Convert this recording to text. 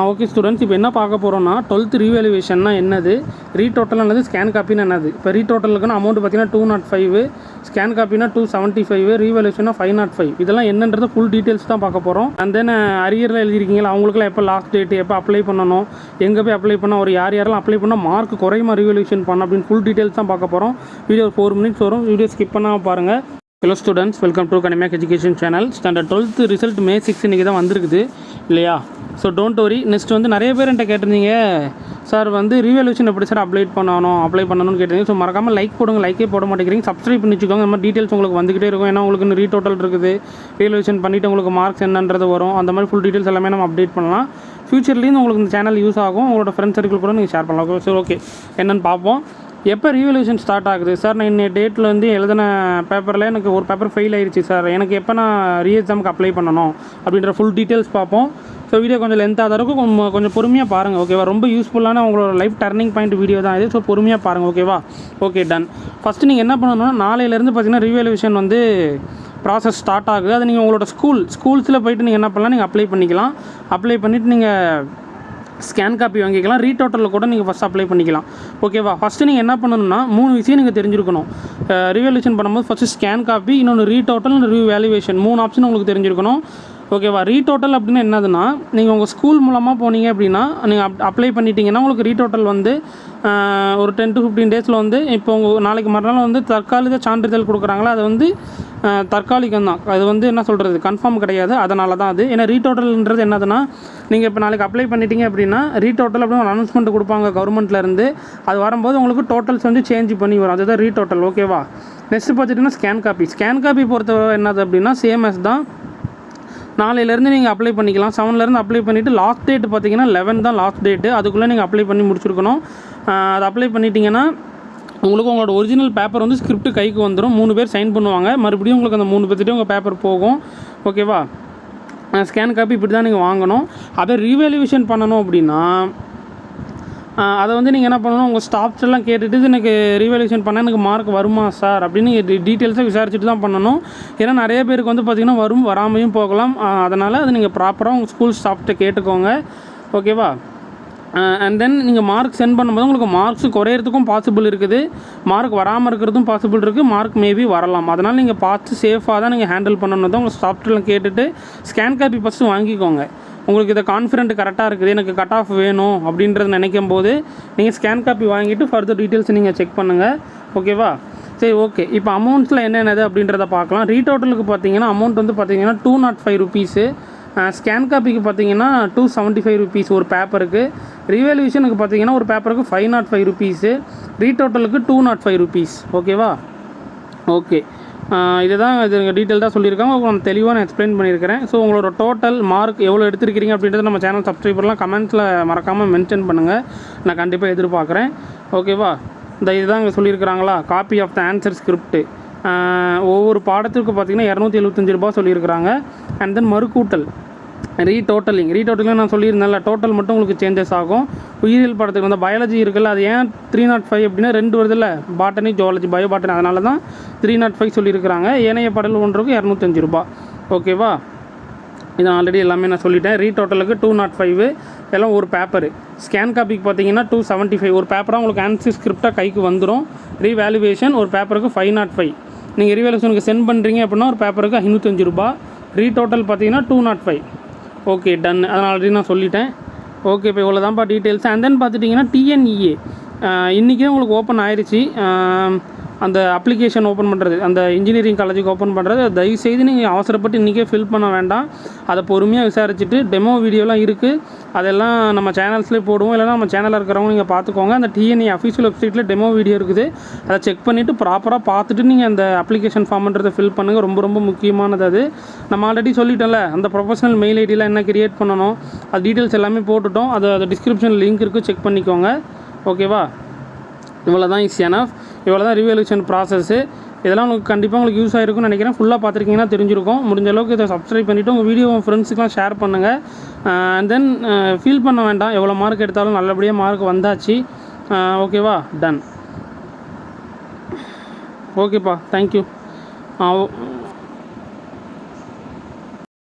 Okay students இப்போ என்ன பார்க்க போகிறோம்னா டுவெல்த் ரீவேலுவேஷன்னா என்னது? ரீடோட்டல் என்னது ஸ்கேன் காப்பின்னு என்னது? இப்போ ரீடோட்டலுக்குன்னு அமௌண்ட் பார்த்தீங்கன்னா டூ நாட் ஃபைவ் ஸ்கேன் காப்பினா டூ செவன்ட்டி ஃபைவ் ரீவேலுவேஷனா ஃபைவ் நாட் ஃபைவ் இதெல்லாம் என்னன்றது ஃபுல் டீட்டெயில்ஸ் தான் பார்க்க போகிறோம் அண்ட் தென் அரியரில் எழுதிருக்கீங்களா அவங்களுக்குலாம் எப்போ லாஸ்ட் டேட் எப்போ அப்ளை பண்ணணும்? எங்கே போய் அப்ளை பண்ண ஒரு யார் யாரெல்லாம் அப்ளை பண்ணால் மார்க் குறையுமா ரீவேலுவேஷன் பண்ண அப்படின்னு ஃபுல் டீட்டெயில்ஸ் தான் பார்க்க போகிறோம் வீடியோ ஃபோர் மினிட்ஸ் வரும். வீடியோ ஸ்கிப் பண்ணாமல் பாருங்கள் hello students welcome to கனிமேக் education channel standard twelfth result May six இன்றைக்கி தான் வந்திருக்குது. இல்லையா? ஸோ டோன்ட் வரி நெக்ஸ்ட் வந்து நிறைய பேர் என்கிட்ட கேட்டிருந்தீங்க. சார் வந்து ரீவேல்யூஷன் எப்படி சார் அப்ளை பண்ணணும் அப்ளை பண்ணணும்னு கேட்டிருந்தீங்க. ஸோ மறக்காமல் லைக் போடுங்க லைக்கே போட மாட்டேங்கிறீங்க. சப்ஸ்கிரைப் பண்ணி வச்சுக்கோங்க. இந்த மாதிரி டீட்டெயில்ஸ் உங்களுக்கு வந்துகிட்டே இருக்கும். ஏன்னா உங்களுக்கு ரீ ரீடோட்டல் இருக்குது. ரீவேல்யூஷன் பண்ணிவிட்டு உங்களுக்கு மார்க்ஸ் என்னன்றது வரும். அந்த மாதிரி ஃபுல் டீட்டெயில்ஸ் எல்லாமே நம்ம அப்டேட் பண்ணலாம். ஃபியூச்சர்லேயும் உங்களுக்கு இந்த சேனல் யூஸ் ஆகும். உங்களோட ஃப்ரெண்ட்ஸ் சர்க்கிள் கூட நீங்கள் ஷேர் பண்ணலாம். சரி ஓகே என்னென்னு பார்ப்போம். எப்போ ரீவல்யூஷன் ஸ்டார்ட் ஆகுது? சார் நான் இன்னைய டேட்டில் வந்து எழுதின பேப்பரில் எனக்கு ஒரு பேப்பர் ஃபெயில் ஆயிடுச்சு சார் எனக்கு எப்போ நான் ரீஎக்ஸாமுக்கு அப்ளை பண்ணணும் அப்படின்ற ஃபுல் டீட்டெயில்ஸ் பார்ப்போம். ஸோ வீடியோ கொஞ்சம் லென்த்தாக இருக்கும். கொஞ்சம் கொஞ்சம் பொறுமையாக பாருங்கள் ஓகேவா ரொம்ப யூஸ்ஃபுல்லான உங்களோட லைஃப் டர்னிங் பாயிண்ட் வீடியோ தான் இது. ஸோ பொறுமையாக பாருங்கள் ஓகேவா ஓகே டன் ஃபஸ்ட்டு நீங்கள் என்ன பண்ணணும்னா நாளையிலேருந்து பார்த்தீங்கன்னா ரீவேல்யூஷன் வந்து ப்ராசஸ் ஸ்டார்ட் ஆகுது. அது நீங்கள் உங்களோட ஸ்கூல் ஸ்கூல்ஸில் போயிட்டு நீங்கள் என்ன பண்ணலாம்? நீங்கள் அப்ளை பண்ணிக்கலாம். அப்ளை பண்ணிவிட்டு நீங்கள் ஸ்கேன் காப்பி வாங்கிக்கலாம். ரீடோட்டலில் கூட நீங்கள் ஃபஸ்ட் அப்ளை பண்ணிக்கலாம். ஓகேவா ஃபஸ்ட்டு நீங்கள் என்ன பண்ணணும்னா மூணு விஷயம் நீங்கள் தெரிஞ்சிருக்கணும். ரிவல்யூஷன் பண்ணும்போது ஃபஸ்ட்டு ஸ்கேன் காப்பி இன்னொன்று ரீடோட்டல் ரிவ்யூ வேல்யூவேஷன் மூணு ஆப்ஷன் உங்களுக்கு தெரிஞ்சிருக்கணும். ஓகேவா? ரீடோட்டல் அப்படின்னா என்னதுன்னா நீங்கள் உங்கள் ஸ்கூல் மூலமாக போனீங்க அப்படின்னா நீங்கள் அப் அப்ளை பண்ணிட்டீங்கன்னா உங்களுக்கு ரீடோட்டல் வந்து ஒரு டென் டு ஃபிஃப்டீன் டேஸில் வந்து இப்போ உங்கள் நாளைக்கு மறுநாள் வந்து தற்காலிக சான்றிதழ் கொடுக்குறாங்களா? அது வந்து தற்காலிகம் தான். அது வந்து என்ன சொல்கிறது கன்ஃபார்ம் கிடையாது. அதனால தான் அது. ஏன்னா ரீடோட்டல்ன்றது என்னதுன்னா நீங்கள் இப்போ நாளைக்கு அப்ளை பண்ணிட்டீங்க அப்படின்னா ரீடோட்டல் அப்படின்னு ஒரு அனௌன்ஸ்மெண்ட் கொடுப்பாங்க கவர்மெண்ட்லேருந்து அது வரும்போது உங்களுக்கு டோட்டல்ஸ் வந்து சேஞ்ச் பண்ணி வரும். அதுதான் ரீடோட்டல் ஓகேவா நெக்ஸ்ட் பார்த்துட்டிங்கன்னா ஸ்கேன் காப்பி ஸ்கேன் காப்பி பொறுத்தவரை என்னது அப்படின்னா சேம்எஸ் தான் நாளையிலேருந்து நீங்கள் அப்ளை பண்ணிக்கலாம். செவன்லேருந்து அப்ளை பண்ணிவிட்டு லாஸ்ட் டேட் பார்த்தீங்கன்னா லெவன் தான் லாஸ்ட் டேட்டு அதுக்குள்ளே நீங்கள் அப்ளை பண்ணி முடிச்சிருக்கணும். அதை அது அப்ளை பண்ணிட்டீங்கன்னா உங்களுக்கு உங்களோட ஒரிஜினல் பேப்பர் வந்து ஸ்கிரிப்ட் கைக்கு வந்துடும் மூணு பேர் சைன் பண்ணுவாங்க. மறுபடியும் உங்களுக்கு அந்த மூணு பேர்த்திட்டையும் உங்கள் பேப்பர் போகும். ஓகேவா ஸ்கேன் காப்பி இப்படி தான் நீங்கள் வாங்கணும். அதை ரீவேல்யூவேஷன் பண்ணணும் அப்படின்னா அதை வந்து நீங்கள் என்ன பண்ணணும்? உங்கள் ஸ்டாஃப்ஸ்லாம் கேட்டுட்டு இது எனக்கு ரீவேல்யூஷன் பண்ணால் எனக்கு மார்க் வருமா சார் அப்படின்னு டீட்டெயில்ஸாக விசாரிச்சுட்டு தான் பண்ணணும். ஏன்னா நிறைய பேருக்கு வந்து பார்த்திங்கன்னா வரும் வராமையும் போகலாம். அதனால் அது நீங்கள் ப்ராப்பராக உங்கள் ஸ்கூல் ஸ்டாஃப்கிட்ட கேட்டுக்கோங்க. ஓகேவா அண்ட் தென் நீங்கள் மார்க் சென்ட் பண்ணும்போது உங்களுக்கு மார்க்ஸ் குறையிறதுக்கும் பாசிபிள் இருக்குது. மார்க் வராமல் இருக்கிறதும் பாசிபிள் இருக்குது மார்க் மேபி வரலாம். அதனால் நீங்கள் பார்த்து சேஃபாக தான் நீங்கள் ஹேண்டில் பண்ணணும் தான் உங்கள் சாஃப்ட்வேர்லாம் கேட்டுட்டு ஸ்கேன் காப்பி ஃபஸ்ட்டு வாங்கிக்கோங்க. உங்களுக்கு இதை கான்ஃபிடென்ட் கரெக்டாக இருக்குது எனக்கு கட் ஆஃப் வேணும் அப்படின்றது நினைக்கும் போது நீங்கள் ஸ்கேன் காப்பி வாங்கிட்டு ஃபர்தர் டீட்டெயில்ஸ் நீங்கள் செக் பண்ணுங்கள் ஓகேவா சரி ஓகே இப்போ அமௌண்ட்ஸில் என்னென்னது அப்படின்றத பார்க்கலாம். ரீடோட்டலுக்கு பார்த்தீங்கன்னா அமௌண்ட் வந்து பார்த்தீங்கன்னா two nought five rupees scan காப்பிக்கு பார்த்தீங்கன்னா டூ செவன்ட்டி ஃபைவ் ருபீஸ் ஒரு பேப்பருக்கு ரிவேல்யூஷனுக்கு பார்த்தீங்கன்னா ஒரு பேப்பருக்கு ஃபைவ் நாட் ஃபைவ் ருபீஸு ரீடோட்டலுக்கு டூ நாட் ஃபைவ் ருபீஸ் ஓகேவா ஓகே இதுதான் இது டீட்டெயில்டாக சொல்லியிருக்காங்க. உங்களுக்கு நான் தெளிவாக நான் எக்ஸ்பிளைன் பண்ணியிருக்கிறேன். ஸோ உங்களோட டோட்டல் மார்க் எவ்வளோ எடுத்திருக்கிறீங்க அப்படின்றத நம்ம சேனல் சப்ஸ்கிரைபர்லாம் கமெண்ட்ஸில் மறக்காமல் மென்ஷன் பண்ணுங்கள் நான் கண்டிப்பாக எதிர்பார்க்குறேன். ஓகேவா இந்த இதுதான் இங்கே சொல்லியிருக்கிறாங்களா? Copy of the answer script ஒவ்வொரு பாடத்திற்கு பார்த்தீங்கன்னா இரநூத்தி எழுபத்தஞ்சு ரூபா சொல்லியிருக்கிறாங்க. அண்ட் தென் மறுக்கூட்டல் ரீடோட்டலிங் ரீடோட்டலிங் நான் சொல்லியிருந்தேன்ல டோட்டல் மட்டும் உங்களுக்கு சேஞ்சஸ் ஆகும். உயிரியல் படத்துக்கு வந்து பயாலஜி இருக்குல்ல அது ஏன் த்ரீ நாட் ஃபைவ் அப்படின்னா ரெண்டு வருதுல்ல பாட்டனி ஜுவாலஜி பயோ பாட்டனி அதனால தான் த்ரீ நாட் ஃபைவ் சொல்லியிருக்கிறாங்க. ஏனைய படல் ஒன்றுக்கு இரநூத்தஞ்சு ரூபா. ஓகேவா இது ஆல்ரெடி எல்லாமே நான் சொல்லிட்டேன். ரீடோட்டலுக்கு டூ நாட் ஃபைவ் எல்லாம் ஒரு பேப்பரு ஸ்கேன் காப்பிக்கு பார்த்தீங்கன்னா டூ செவன்ட்டி ஃபைவ் ஒரு பேப்பராக உங்களுக்கு ஆன்சர் ஸ்கிரிப்டாக கைக்கு வந்துடும் ரீவேல்யூவேஷன் ஒரு பேப்பருக்கு ஃபைவ் நாட் oh ஃபைவ் நீங்கள் ரீவேல்யூஷனுக்கு சென்ட் பண்ணுறீங்க அப்படின்னா ஒரு பேப்பருக்கு ஐநூற்றஞ்சு ரூபா. ரீடோட்டல் பார்த்தீங்கன்னா two nought five okay done அதனால் ஆல்ரெடி நான் சொல்லிட்டேன். ஓகே இப்போ இவ்வளோ தான்ப்பா டீட்டெயில்ஸ் அண்ட் தென் பார்த்துட்டிங்கன்னா டிஎன்இஏ இன்றைக்கே உங்களுக்கு ஓப்பன் ஆயிடுச்சு அந்த அப்ளிகேஷன் ஓப்பன் பண்ணுறது அந்த இன்ஜினியரிங் காலேஜுக்கு ஓப்பன் பண்ணுறது தயவுசெய்து நீங்கள் அவசரப்பட்டு இன்றைக்கே ஃபில் பண்ண வேண்டாம். அதை பொறுமையாக விசாரிச்சுட்டு டெமோ வீடியோலாம் இருக்குது அதெல்லாம் நம்ம சேனல்ஸ்லேயே போடுவோம். இல்லைனா நம்ம சேனலில் இருக்கிறவங்க நீங்கள் பார்த்துக்கோங்க. அந்த டிஎன்இ அஃபீஷியல் வெப்சைட்டில் டெமோ வீடியோ இருக்குது. அதை செக் பண்ணிவிட்டு ப்ராப்பராக பார்த்துட்டு நீங்கள் அந்த அப்ளிகேஷன் ஃபார்ம்ன்றதை ஃபில் பண்ணுங்கள் ரொம்ப ரொம்ப முக்கியமானது அது. நம்ம ஆல்ரெடி சொல்லிட்டோம்ல அந்த ப்ரொஃபஷனல் மெயில் ஐடியில் என்ன கிரியேட் பண்ணணும் அது டீட்டெயில்ஸ் எல்லாமே போட்டுட்டோம். அது அது டிஸ்கிரிப்ஷன் லிங்க் இருக்குது செக் பண்ணிக்கோங்க. ஓகேவா இவ்வளோ தான் ஈஸியான இவ்வளோ தான் ரிவல்யூஷன் ப்ராசஸ்ஸு இதெல்லாம் உங்களுக்கு கண்டிப்பாக உங்களுக்கு யூஸ் ஆகிருக்கும்னு நினைக்கிறேன். ஃபுல்லாக பார்த்துருக்கீங்கன்னா தெரிஞ்சிருக்கும். முடிஞ்ச அளவுக்கு இதை சப்ஸ்கிரைப் பண்ணிவிட்டு உங்கள் வீடியோ உங்கள் ஃப்ரெண்ட்ஸுக்கெலாம் ஷேர் பண்ணுங்கள் அண்ட் தென் ஃபீல் பண்ண வேண்டாம். எவ்வளோ மார்க் எடுத்தாலும் நல்லபடியாக மார்க் வந்தாச்சு. ஓகேவா டன் ஓகேப்பா தேங்க்யூ